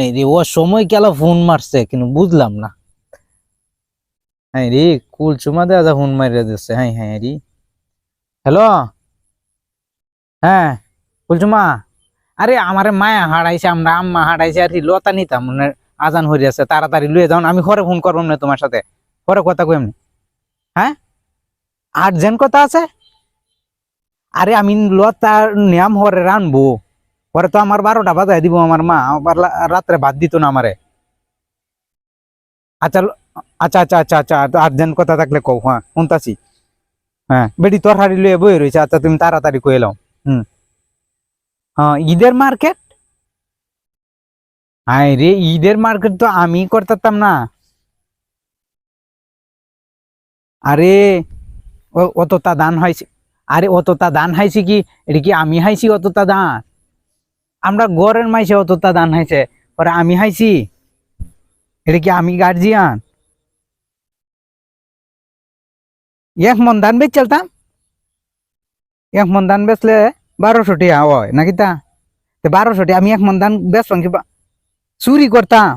এই রে, ও সময় কেলা ফোন মারছে, কিন্তু বুঝলাম না। হ্যাঁ রে, কুল চুমা দেওয়া যা ফোন মারিয়ে দিচ্ছে হ্যাঁ হ্যাঁ রে। হ্যালো? হ্যাঁ কুলচুমা আরে, আমার মায়া হারাইছে, আমরা আম্মা হারাইছে, আর লতা নিতাম আজান হয়ে আছে, তাড়াতাড়ি লুয়ে যাও আমি ঘরে ফোন করব না তোমার সাথে। ঘরে কথা কই এমনি হ্যাঁ? আর্জেন্ট কথা আছে? আরে, আমি লতার নিয়ম হরে রানবো। পরে তো আমার বারোটা বাজায় দিব আমার মা আবার রাত্রে ভাত দিত না আমারে। আচ্ছা ল- আচ্ছা আচ্ছা আচ্ছা আচ্ছা আর্জেন্ট কথা থাকলে কও হ্যাঁ শুনতাছি। হ্যাঁ বেডি তোর হাড়ি লুয়ে বই রয়েছে আচ্ছা তুমি তাড়াতাড়ি কয়ে এলাও হুম। হ্যাঁ ঈদের মার্কেট? হ্যাঁ রে ঈদের মার্কেট তো আমি করতাম না। আরে অতটা দান হয়েছে আরে, অতটা দান হাইছি কি? এটা কি আমি হাইছি অতটা দান? আমরা গড়ের মাইছে অতটা দান হাইছে পরে আমি হাইছি। এটা কি আমি গার্জিয়ান এক মন ধান বেচ চলতাম। এক মন ধান বেচলে বারোশো টিয়া হয়, নাকি তা? বারোশো টিয়া আমি এক মন ধান বেচলাম কি চুরি করতাম।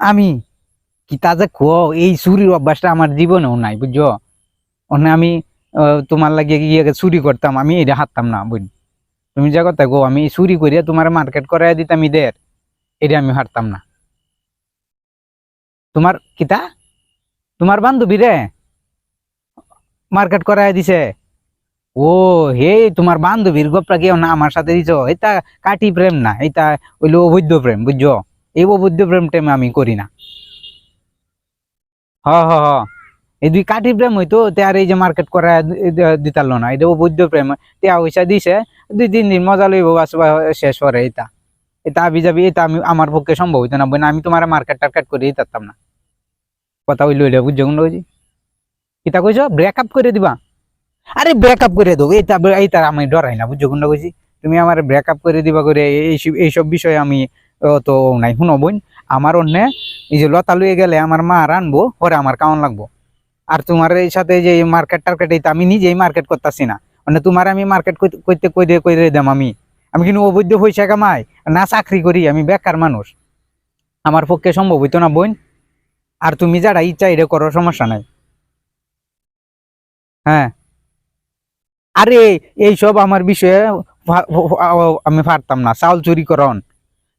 আমি কি তা যে খো এই চুরির অভ্যাসটা আমার জীবনেও নাই, বুঝছ? অন্য আমি তোমার লাগিয়ে গিয়ে চুরি করতাম, আমি এটা হারতাম না, বুঝ তুমি যা কথা গো আমি চুরি করিয়া তোমার মার্কেট করাই দিতাম ঈদের। এটা আমি হারতাম না। তোমার কিতা? তোমার বান্ধবী রে? মার্কেট করাই দিছে। ও, হে, তোমার বান্ধবীর গপটা কেউ না আমার সাথে দিছ? এটা কাটি প্রেম না, এটা হইল অবৈধ প্রেম, বুঝছ? এই অবৈধ প্রেম টেম আমি করি না। হ হ হ। এই দুই কাঠি প্রেম হইতো, তে এই যে মার্কেট করা দিতাল না এটা অবৈধ প্রেম টিয়া পয়সা দিছে, দুই তিন দিন মজা লইব আসবা শেষ করে এটা। এটা আবি যাবি, এটা আমি, আমার পক্ষে সম্ভব হইতো না বই না আমি তোমার মার্কেট টার্কেট করে দিতাম না। কথা হইল, এটা বুঝছ কোন বুঝি কিতা কইছো ব্রেকআপ করে দিবা? আরে ব্রেকআপ করে দেবো এইটা এইটা আমি ডরাই না, বুঝছ কোনটা কইছি তুমি আমার ব্রেকআপ করে দিবা করে এইসব এইসব বিষয়ে আমি তো নাই, শুনো বোন, আমার অন্য এই যে লতা লুয়ে গেলে আমার মা রানবো পরে আমার কাউন লাগবো। আর তোমার এই সাথে যে মার্কেট টার্কেট এইটা আমি নিজেই মার্কেট করতেছি না। মানে তোমার আমি মার্কেট করতে কইরে কইরে দাম আমি। আমি কিন্তু অবৈধ পয়সা কামাই, না চাকরি করি, আমি বেকার মানুষ। আমার পক্ষে সম্ভব হইতো না, বোন। আর তুমি যারা ইচ্ছা, এটা করো, সমস্যা নাই। হ্যাঁ। আরে, এইসব আমার বিষয়ে আমি পারতাম না। চাউল চুরি করন।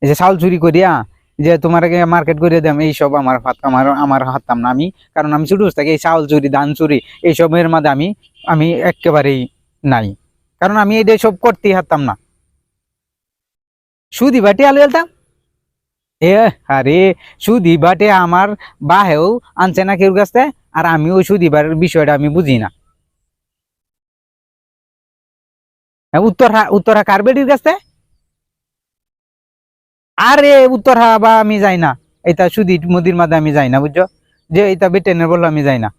এই যে চাউল চুরি করিয়া যে তোমার মার্কেট করে দাম এইসব আমার হাত- আমার আমার হাততাম না আমি। কারণ আমি ছোট থেকে এই চাউল চুরি ধান চুরি এইসবের মাঝে আমি আমি একেবারেই নাই। কারণ আমি এটা সব করতেই হারতাম না। সুদি বাটে আলু এলতাম এ আরে সুদি বাটে আমার বাহেও আনছে না কেউ কাছে আর আমি ওই সুদিবার বিষয়টা আমি বুঝি না। হ্যাঁ, উত্তর উত্তরা কার বেডির কাছে? আরে উত্তরা বা আমি যাই না। এটা সুদি মুদির মাঝে আমি যাই না, বুঝছ? যে এটা বেটেনের বলল, আমি যাই না।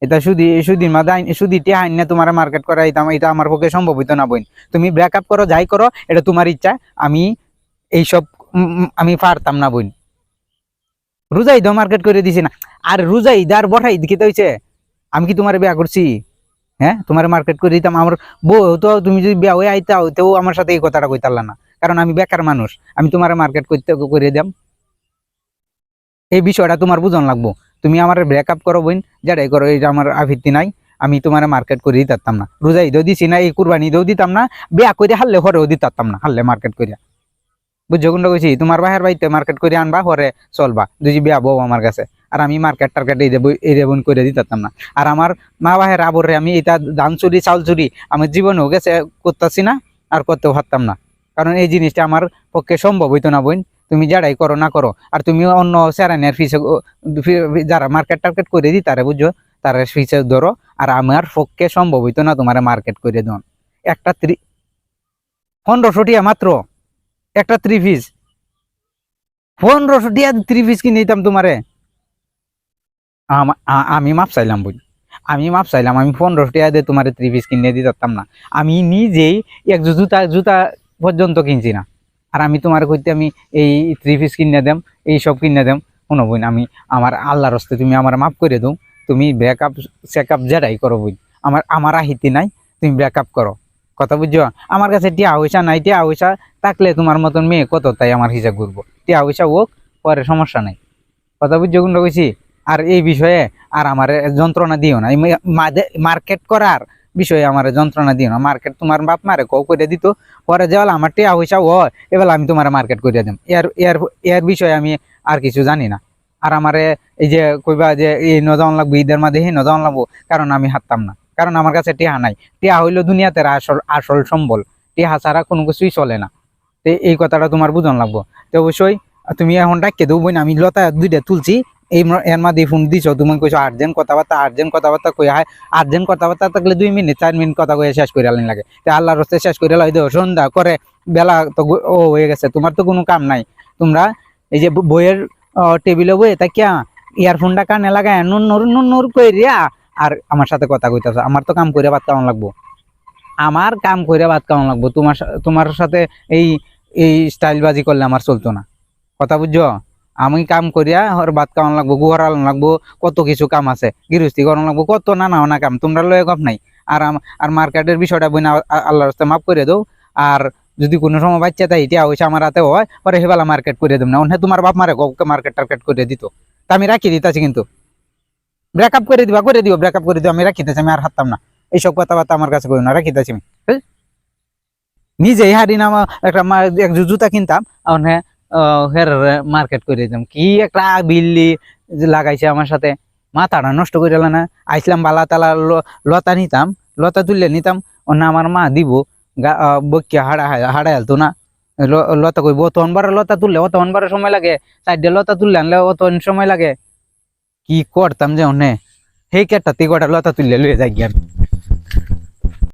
এটা সুদি, সুদির মাঝে আইন- সুদি টিয়া আইন না তোমার মার্কেট করা, এটা এটা আমার পক্ষে সম্ভব হইতো না বইন। তুমি ব্রেকআপ করো, যাই করো, এটা তোমার ইচ্ছা, আমি এইসব আমি পারতাম না বইন। রোজা ঈদ মার্কেট করে দিছি না। আর রোজা ঈদ আর বড় ঈদ কি তো হইছে? আমি কি তোমার বিয়া করছি? হ্যাঁ? তোমার মার্কেট করে দিতাম, আমার বউ তো তুমি যদি বিয়া হয়ে আইতাও তেও আমার সাথে এই কথাটা কইতারলা না। কারণ আমি বেকার মানুষ, আমি তোমার মার্কেট করতে করে দিতাম এই বিষয়টা তোমার বুঝন লাগবো। তুমি আমার ব্রেকআপ করো বোন, যারাই করো, এই আমার আভিত্তি নাই, আমি তোমার মার্কেট করে দিতাম না। রোজা ঈদও দিছি না, এই কুরবানি ঈদও দিতাম না, বিয়া করে হারলে হরেও দিতাম না, হারলে মার্কেট করিয়া। বুঝছ কোনটা কইছি? তোমার বাহের বাড়িতে মার্কেট করে আনবা হরে চলবা। দুজি বিয়া বউ আমার কাছে, আর আমি মার্কেট টার্কেট এই দেবো এই দেবন করে দিতাম না। আর আমার মা বাহের আবরে আমি এটা ধান চুরি চাউল চুরি আমার জীবনেও গেছে, করতেছি না, আর করতেও পারতাম না। কারণ এই জিনিসটা আমার পক্ষে সম্ভব হইতো না বোন। তুমি যারাই করো না করো। আর তুমি অন্য স্যারানের ফিসে যারা মার্কেট টার্কেট করে দিই, তারা বুঝছ তারা ফিসে ধরো। আর আমার পক্ষে সম্ভব হইতো না তোমার মার্কেট করে দন একটা ত্রি পনেরোশো টিয়া মাত্র। একটা থ্রি পিস পনেরোশো টিয়া থ্রি পিস কিনে দিতাম তোমারে। আমি মাপ চাইলাম বুঝ আমি মাপ চাইলাম, আমি পনেরোশো টাকা দিয়ে তোমার থ্রি পিস কিনে দিতে পারতাম না। আমি নিজেই এক জুতা জুতা পর্যন্ত কিনছি না। আর আমি তোমার কইতে আমি এই থ্রি পিস কিনে দেম, এই সব কিনে দেম। শোনো বোন আমি আমার আল্লাহর হস্তে তুমি আমার মাফ করে দাও। তুমি ব্রেকআপ চেকআপ যেটাই করো বুঝ আমার আমার আহিতি নাই, তুমি ব্রেকআপ করো। কথা বুঝছ? আমার কাছে টিয়া পয়সা নাই, টিয়া পয়সা থাকলে তোমার মতন মেয়ে কত, তাই আমার হিসাব করব। টিয়া পয়সা হোক, পরে সমস্যা নাই। কথা বুঝছ কোনটা কইছি? আর এই বিষয়ে আর আমার যন্ত্রণা দিও না। মার্কেট করার বিষয়ে আমার যন্ত্রণা দিও না। মার্কেট তোমার বাপ মারে কও করে দিত, পরে যে বেলা আমার টিয়া পয়সা হয় এবার আমি তোমার মার্কেট করে দিম। এর এর এর বিষয়ে আমি আর কিছু জানি না। আর আমারে এই যে কইবা যে এই নজান লাগবো, ঈদের মাঝে হে নজান লাগবো, কারণ আমি হারতাম না। কারণ আমার কাছে টিয়া নাই। টিয়া হইল দুনিয়াতে আসল আসল সম্বল। টিয়া ছাড়া কোনো কিছুই চলে না। তো এই কথাটা তোমার বুঝন লাগবো। তো অবশ্যই তুমি এখন ডাকিয়ে দেবো আমি লতা দুইটা তুলছি এই মাঝে ফোন দিছো, তুমি কইছো আর্জেন্ট কথাবার্তা আর্জেন্ট কথাবার্তা কই হয়। আর্জেন্ট কথাবার্তা থাকলে দুই মিনিট, চার মিনিট কথা কয়ে শেষ করে আলেন লাগে। তো আল্লাহর রস্তে শেষ করে লাই দেও, সন্ধ্যা করে বেলা তো ও হয়ে গেছে, তোমার তো কোনো কাম নাই। তোমরা এই যে বইয়ের টেবিলে বইয়ে তা কিয়া ইয়ারফোনটা কানে লাগায় নুন নুর নুন নুর কইরিয়া আর আমার সাথে কথা কইতাছো। আমার তো কাম করে ভাত কেমন লাগবো। আমার কাম করে ভাত কেমন লাগবো। তোমার তোমার সাথে এই এই স্টাইল বাজি করলে আমার চলতো না। কথা বুঝছ? আমি কাম করিয়া ওর ভাত কেমন লাগবো গুহার লাগবো, কত কিছু কাম আছে, গৃহস্থী করানো লাগবো, কত নানা নানা কাম, তোমরা লয়ে গপ নাই। আর আর মার্কেটের বিষয়টা বই না আল্লাহর রাস্তায় মাফ করে দাও। আর যদি কোনো সময় বাচ্চা তাই ইটা হয়েছে আমার হাতে হয়, পরে হেবেলা মার্কেট করে দেব না। অন্য তোমার বাপ মারে মার্কেট টার্কেট করে দিত। তা আমি রাখি দিতেছি কিন্তু। ব্রেকআপ করে দিবা, করে দিও ব্রেকআপ করে দিও, আমি রাখিতেছি আমি আর হাততাম না। এইসব কথাবার্তা আমার কাছে করি না রাখিতেছি আমি। হ্যাঁ? নিজেই হারি না আমার একটা জুতা কিনতাম আর মার্কেট করে দিতাম। কি একটা বিল্লি লাগাইছে আমার সাথে। মাথাটা নষ্ট করে না। আইসলাম বালা তালা লতা নিতাম, লতা তুললে নিতাম। অন্য আমার মা দিব। বকিয়া হাড়া হাড়া হেলতো না। লতা কইব অত অনবার লতা তুললে অত অনবার সময় লাগে। চারটে লতা তুললে আনলে অত সময় লাগে। কি করতাম যে অনে সেই কেটাতে কটা লতা তুললে লয়ে যাই গিয়ে